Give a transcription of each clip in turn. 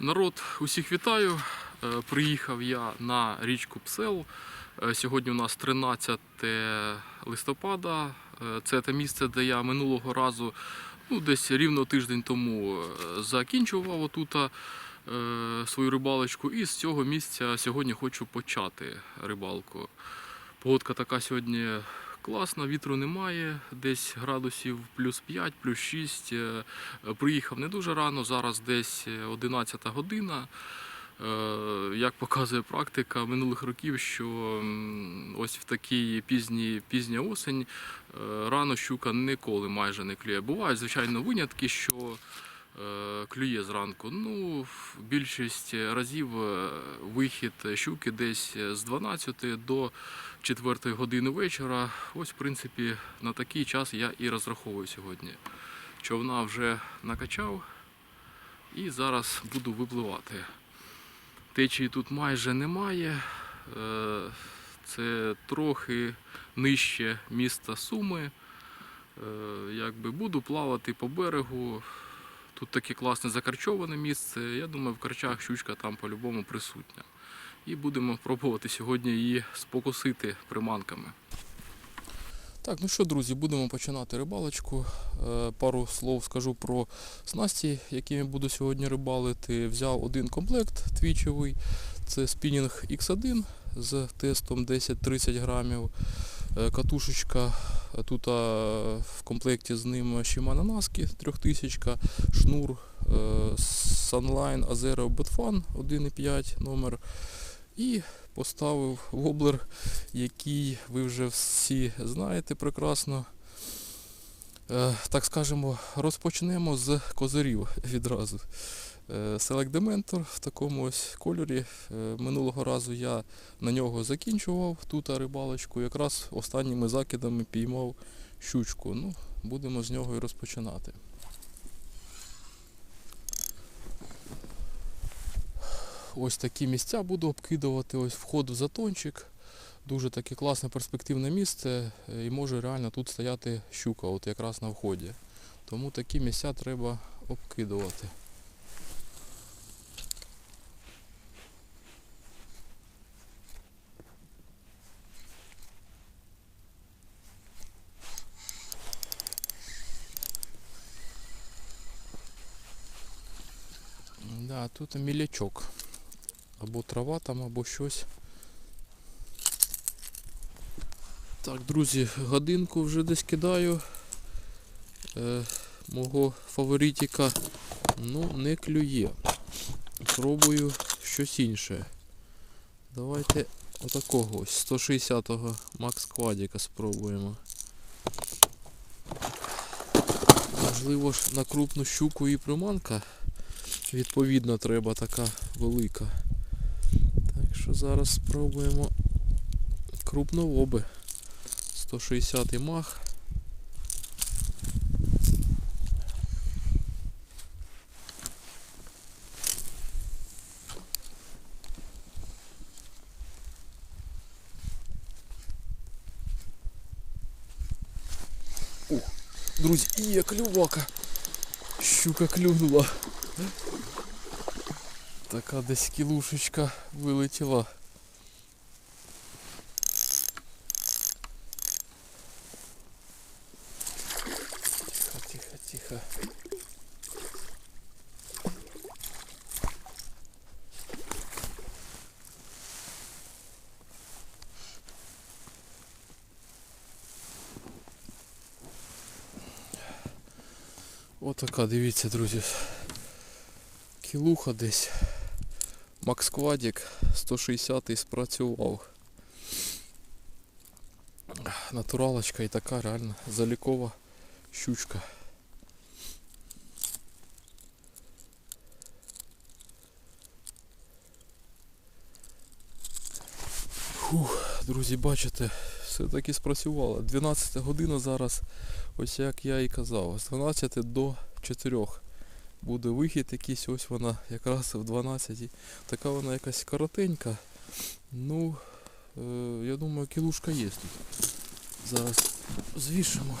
Народ, усіх вітаю. Е, Приїхав я на річку Псел. Е, Сьогодні у нас 13 листопада. Е, Це те місце, де я минулого разу, ну десь рівно тиждень тому закінчував отут свою рибалочку. І з цього місця сьогодні хочу почати рибалку. Погодка така сьогодні класна, вітру немає, десь градусів плюс 5, плюс 6. Е, Приїхав не дуже рано, зараз десь 11 година. Е, Як показує практика минулих років, що ось в такій пізні, пізня осень е, рано щука ніколи майже не клює. Бувають, звичайно, винятки, що е, клює зранку. Ну, більшість разів е, вихід щуки десь з 12 до 4 години вечора. Ось, в принципі, на такий час я і розраховую сьогодні. Човна вже накачав і зараз буду випливати. Течії тут майже немає. Е, Це трохи нижче міста Суми. Е, Якби буду плавати по берегу. Тут таке класне закарчоване місце. Я думаю, в карчах щучка там по-любому присутня. І будемо пробувати сьогодні її спокусити приманками. Так, ну що, друзі, будемо починати рибалочку. Е, Пару слов скажу про снасті, якими буду сьогодні рибалити. Взяв один комплект твічовий. Це спінінг X1 з тестом 10-30 грамів. Е, Катушечка е, тут в комплекті з ним Shimano Naski 3000, шнур е, Sunline Azero Botfan 1.5 номер. І поставив воблер, який ви вже всі знаєте прекрасно. Е, Так скажемо, розпочнемо з козирів відразу. Select Dementor в такому ось кольорі. Е, Минулого разу я на нього закінчував тут рибалочку. Якраз останніми закидами піймав щучку. Ну, будемо з нього і розпочинати. Ось такі місця буду обкидувати. Ось вход в затончик. Дуже таке класне перспективне місце е, і може реально тут стояти щука, от якраз на вході. Тому такі місця треба обкидувати. Да, тут мілячок. Або трава там, або щось. Так, друзі, годинку вже десь кидаю. Е, мого фаворитіка ну, не клює. Пробую щось інше. Давайте отакого ось 160-го Макс Квадіка спробуємо. Можливо ж на крупну щуку і приманка. Відповідно треба така велика. Так що зараз спробуємо крупновоби. 160 мах. О, друзі, є клювака. Щука клюнула. Така десь кілушечка вилетіла. Тихо, тихо, тихо. Отака, дивіться, друзі. Кілуха десь. Макс Квадік 160 спрацював. Натуралочка і така реально залікова щучка. Фух, друзі, бачите, все-таки спрацювало. 12 година зараз, ось як я і казав, з 12 до 4 буде вихід якийсь, ось вона якраз в 12. Така вона якась коротенька. Ну, е, я думаю, кілушка є тут. Зараз звішимо.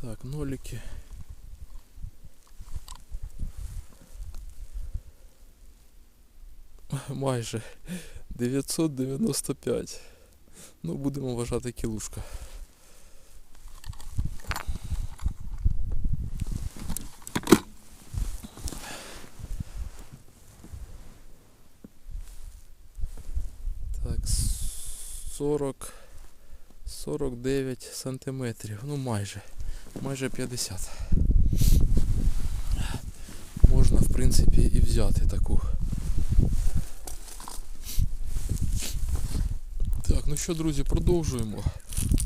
Так, нолики. Майже 995. Ну, будемо вважати кілушка. Так, 40, 49 сантиметрів. Ну майже. Майже 50. Можна, в принципі, і взяти таку. Так, ну що, друзі, продовжуємо.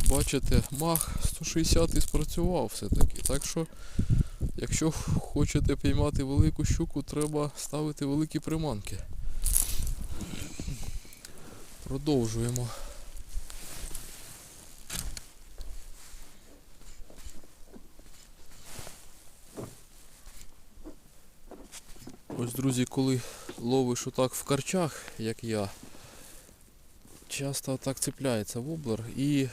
Бачите, мах 160 і спрацював все-таки. Так що, якщо хочете піймати велику щуку, треба ставити великі приманки. Продовжуємо. Ось, друзі, коли ловиш отак в карчах, як я, часто так цепляється воблер і е,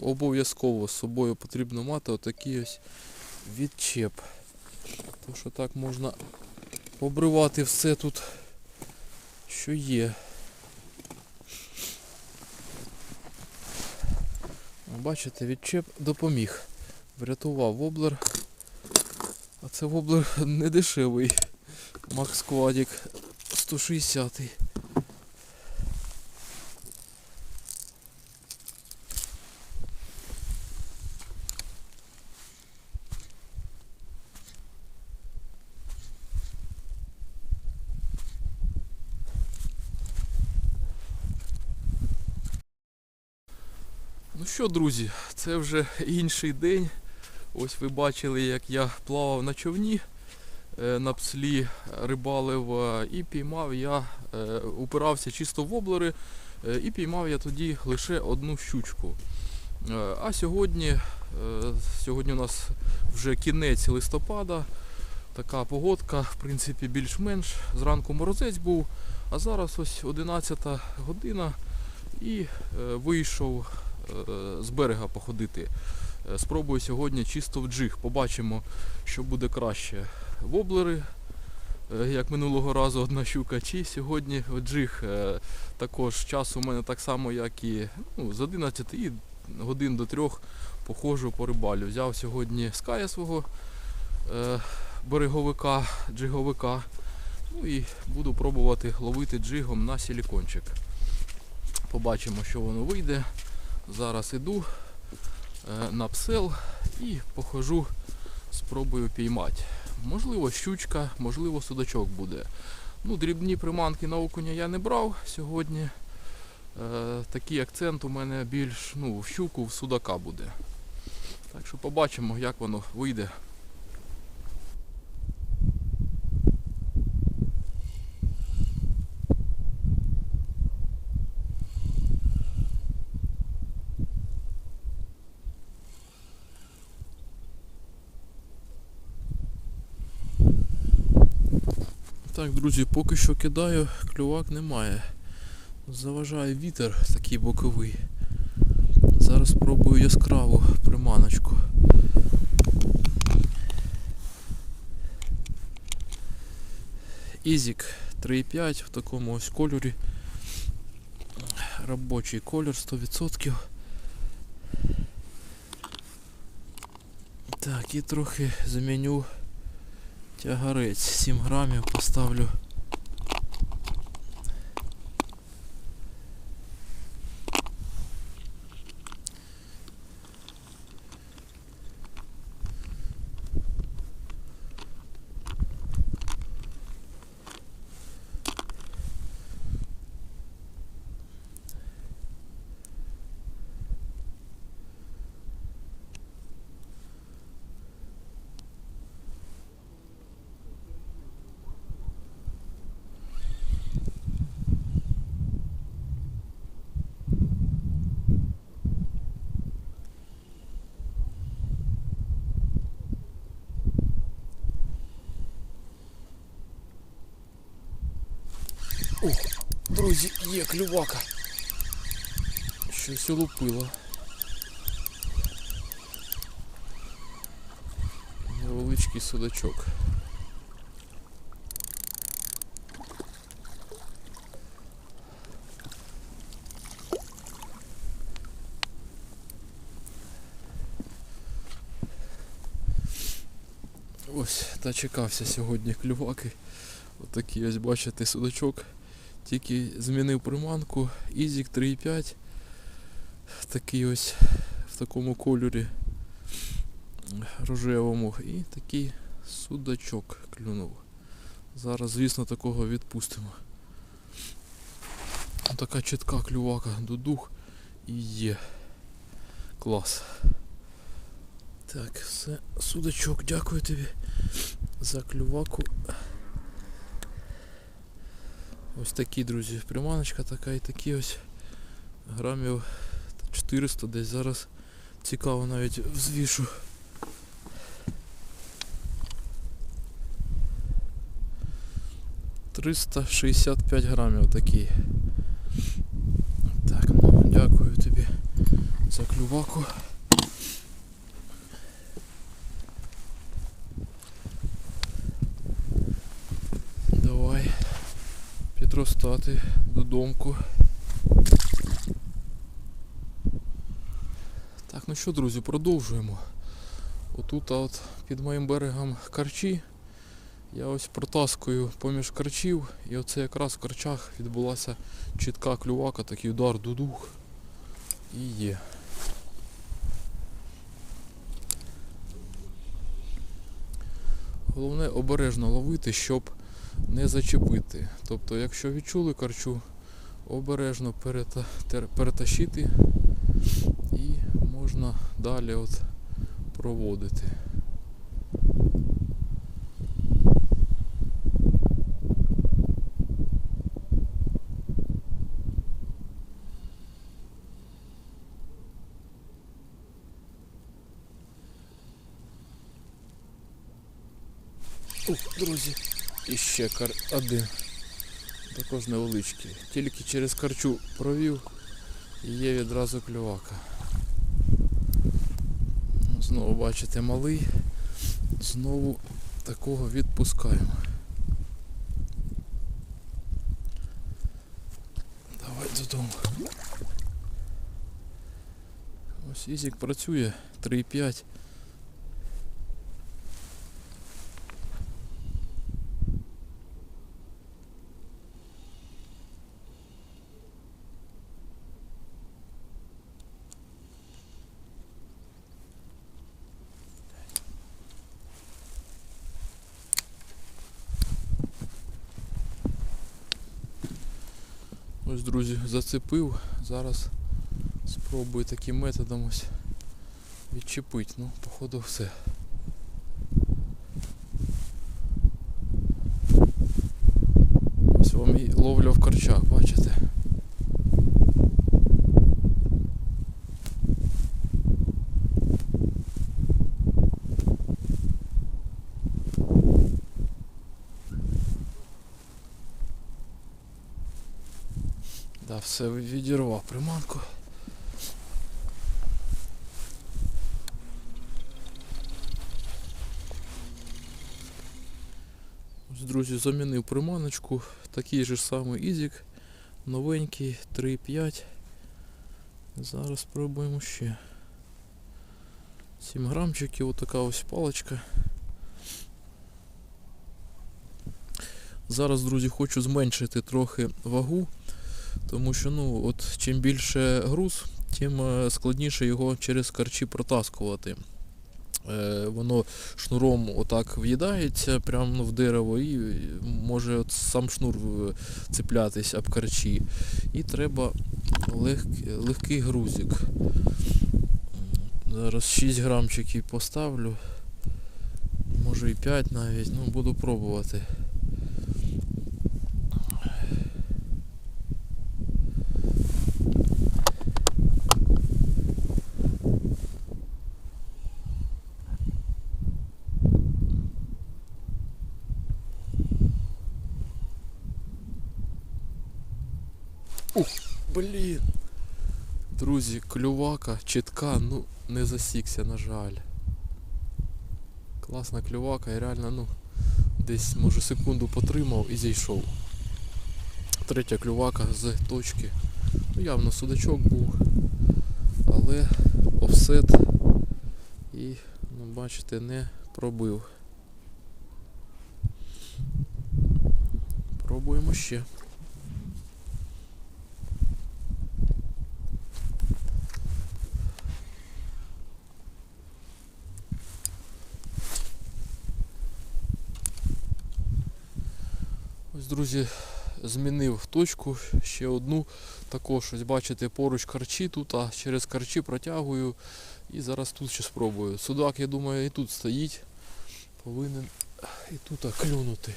обов'язково з собою потрібно мати отакий ось відчеп. Тому що так можна обривати все тут, що є. Бачите, відчеп допоміг. Врятував воблер. А це воблер не дешевий. Макс Квадік 160. Ну що, друзі, це вже інший день. Ось ви бачили, як я плавав на човні на пслі, рибалив е, і піймав я, е, упирався чисто в воблери, е, і піймав я тоді лише одну щучку. Е, А сьогодні, е, сьогодні у нас вже кінець листопада, така погодка, в принципі, більш-менш. Зранку морозець був, а зараз ось 11 година і е, вийшов е, з берега походити. Е, Спробую сьогодні чисто в джиг. Побачимо, що буде краще. Воблери, е, як минулого разу одна щука, чи сьогодні джиг. Е, Також час у мене так само, як і ну, з 11 і годин до 3 походжу по рибалю. Взяв сьогодні ская свого е, береговика, джиговика. Ну і буду пробувати ловити джигом на силікончик. Побачимо, що воно вийде. Зараз іду на псел і похожу, спробую піймати. Можливо, щучка, можливо, судачок буде. Ну, дрібні приманки на окуня я не брав сьогодні. Е, такий акцент у мене більш ну, в щуку, в судака буде. Так що побачимо, як воно вийде. Так, друзі, поки що кидаю, клювак немає. Заважає вітер такий боковий. Зараз спробую яскраву приманочку. Ізік 3,5 в такому ось кольорі. Робочий колір 100%. Так, і трохи заміню Тягарець 7 грамів поставлю. Ух, друзі, є клювака. Щось улупило. невеличкий судачок. Ось, дочекався сьогодні клюваки. Отакий ось бачите судачок. Тільки змінив приманку. Ізік 3,5. Такий ось в такому кольорі рожевому. І такий судачок клюнув. Зараз, звісно, такого відпустимо. Така чітка клювака, дудух і є. Клас. Так, все, судачок, дякую тобі за клюваку. Ось такі, друзі, приманочка така і такі ось грамів 400 десь зараз цікаво навіть взвішу. Триста шістдесят п'ять грамів такий. Так, ну дякую тобі за клюваку. Давай підростати додомку. Так, ну що, друзі, продовжуємо. Отут от під моїм берегом карчі. Я ось протаскую поміж карчів, і оце якраз в карчах відбулася чітка клювака, такий удар дудух. І є. Головне обережно ловити, щоб не зачепити. Тобто, якщо відчули карчу, обережно перета, перетащити і можна далі от проводити. Ух, друзі, і ще кар... один. Також невеличкий. Тільки через карчу провів і є відразу клювака. Знову бачите малий. Знову такого відпускаємо. Давай додому. Ось Ізік працює 3,5. Ось, друзі, зацепив. Зараз спробую таким методом ось відчепити. Ну, походу все. Ось вам і ловля в корчах, бачите? Да, все відірвав приманку. Ось, друзі, замінив приманочку. Такий же самий ізік. Новенький, 3,5. Зараз спробуємо ще. 7 грамчиків, отака ось паличка. Зараз, друзі, хочу зменшити трохи вагу. Тому що ну, от чим більше груз, тим е, складніше його через карчі протаскувати. Е, воно шнуром отак в'їдається прямо в дерево і може от сам шнур е, цеплятись об карчі. І треба лег, легкий грузик. Зараз 6 грамчиків поставлю. Може і 5 навіть, ну буду пробувати. Ух, Друзі, клювака, чітка, ну не засікся, на жаль. Класна клювака і реально, ну, десь може секунду потримав і зійшов. Третя клювака з точки. Ну, явно судачок був, але офсет і, ну, бачите, не пробив. Пробуємо ще. Ось, друзі, змінив точку ще одну. Також ось бачите поруч карчі тут, а через карчі протягую і зараз тут ще спробую. Судак, я думаю, і тут стоїть. Повинен і тут клюнути.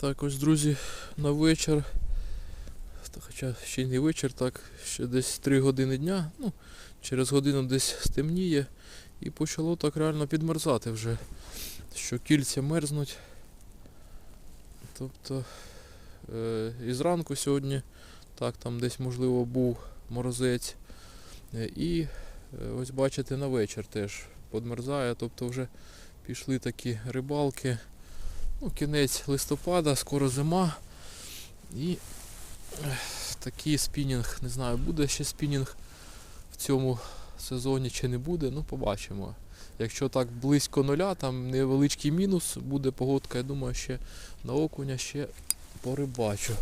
Так, ось, друзі, на вечір. Хоча ще й не вечір, так, ще десь 3 години дня. Ну, через годину десь стемніє. І почало так реально підмерзати вже. Що кільця мерзнуть. Тобто е, і зранку сьогодні, так, там десь можливо був морозець. Е, І е, ось бачите на вечір теж подмерзає, тобто вже пішли такі рибалки. Ну, кінець листопада, скоро зима. І такий спінінг, не знаю, буде ще спінінг в цьому сезоні чи не буде, ну побачимо. Якщо так близько нуля, там невеличкий мінус, буде погодка, я думаю, ще на окуня ще порибачу.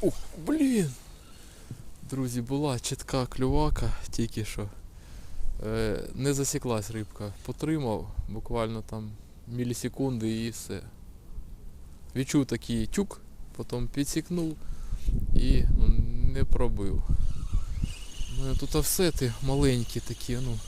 Ух, блін! Друзі, була чітка клювака, тільки що. Е, не засіклась рибка. Потримав буквально там мілісекунди і все. Відчув такий тюк, потім підсікнув і ну, не пробив. У мене тут офсети маленькі такі, ну.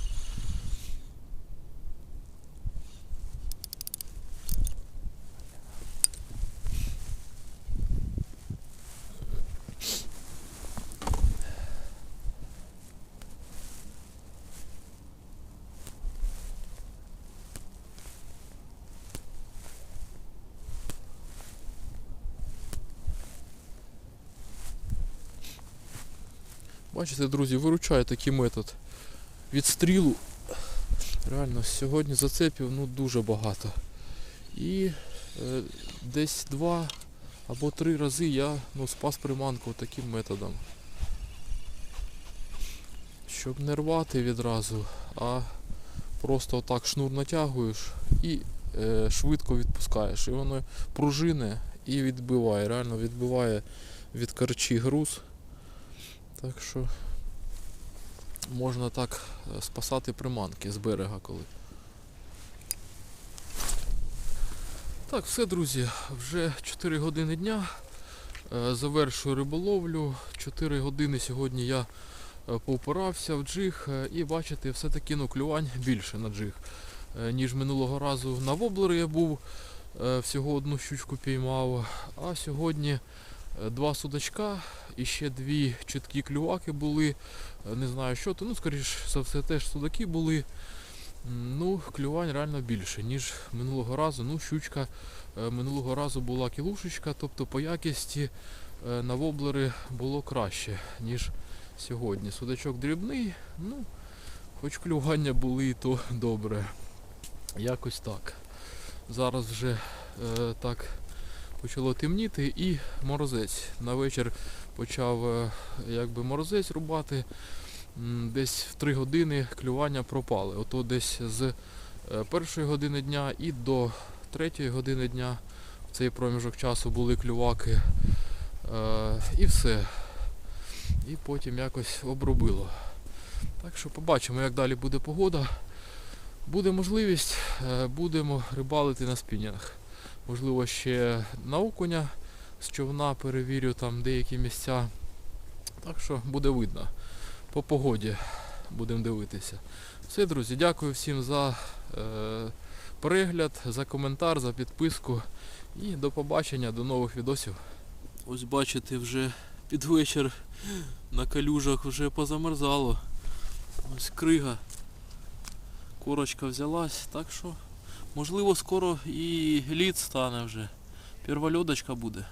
Бачите, друзі, виручає такий метод відстрілу. Реально, сьогодні зацепів ну, дуже багато. І е, десь два або три рази я ну, спас приманку таким методом. Щоб не рвати відразу, а просто отак шнур натягуєш і е, швидко відпускаєш. І воно пружине і відбиває. Реально відбиває від карчі груз. Так що можна так е, спасати приманки з берега коли. Так, все, друзі, вже 4 години дня. Е, Завершую риболовлю. 4 години сьогодні я е, поупирався в джиг і бачите, все-таки ну, клювань більше на джиг, ніж минулого разу на воблери я був, всього одну щучку піймав. А сьогодні два судачка і ще дві чіткі клюваки були. Е, Не знаю що то, ну скоріш за все теж судаки були. Ну, клювань реально більше, ніж минулого разу. Ну, щучка е, минулого разу була кілушечка, тобто по якісті е, на воблери було краще, ніж сьогодні. Судачок дрібний, ну, хоч клювання були, то добре. Якось так. Зараз вже е, так почало темніти і морозець. На вечір почав е, якби морозець рубати. Десь в 3 години клювання пропали. Ото десь з е, першої години дня і до третьої години дня в цей проміжок часу були клюваки. Е, і все. І потім якось обробило. Так що побачимо, як далі буде погода. Буде можливість, будемо рибалити на спінінг. Можливо, ще на окуня з човна перевірю там деякі місця. Так що буде видно. По погоді будемо дивитися. Все, друзі, дякую всім за е, перегляд, за коментар, за підписку. І до побачення, до нових відосів. Ось бачите, вже під вечір на калюжах вже позамерзало. Ось крига. Корочка взялась, так що можливо скоро і лід стане вже. Первольодочка буде.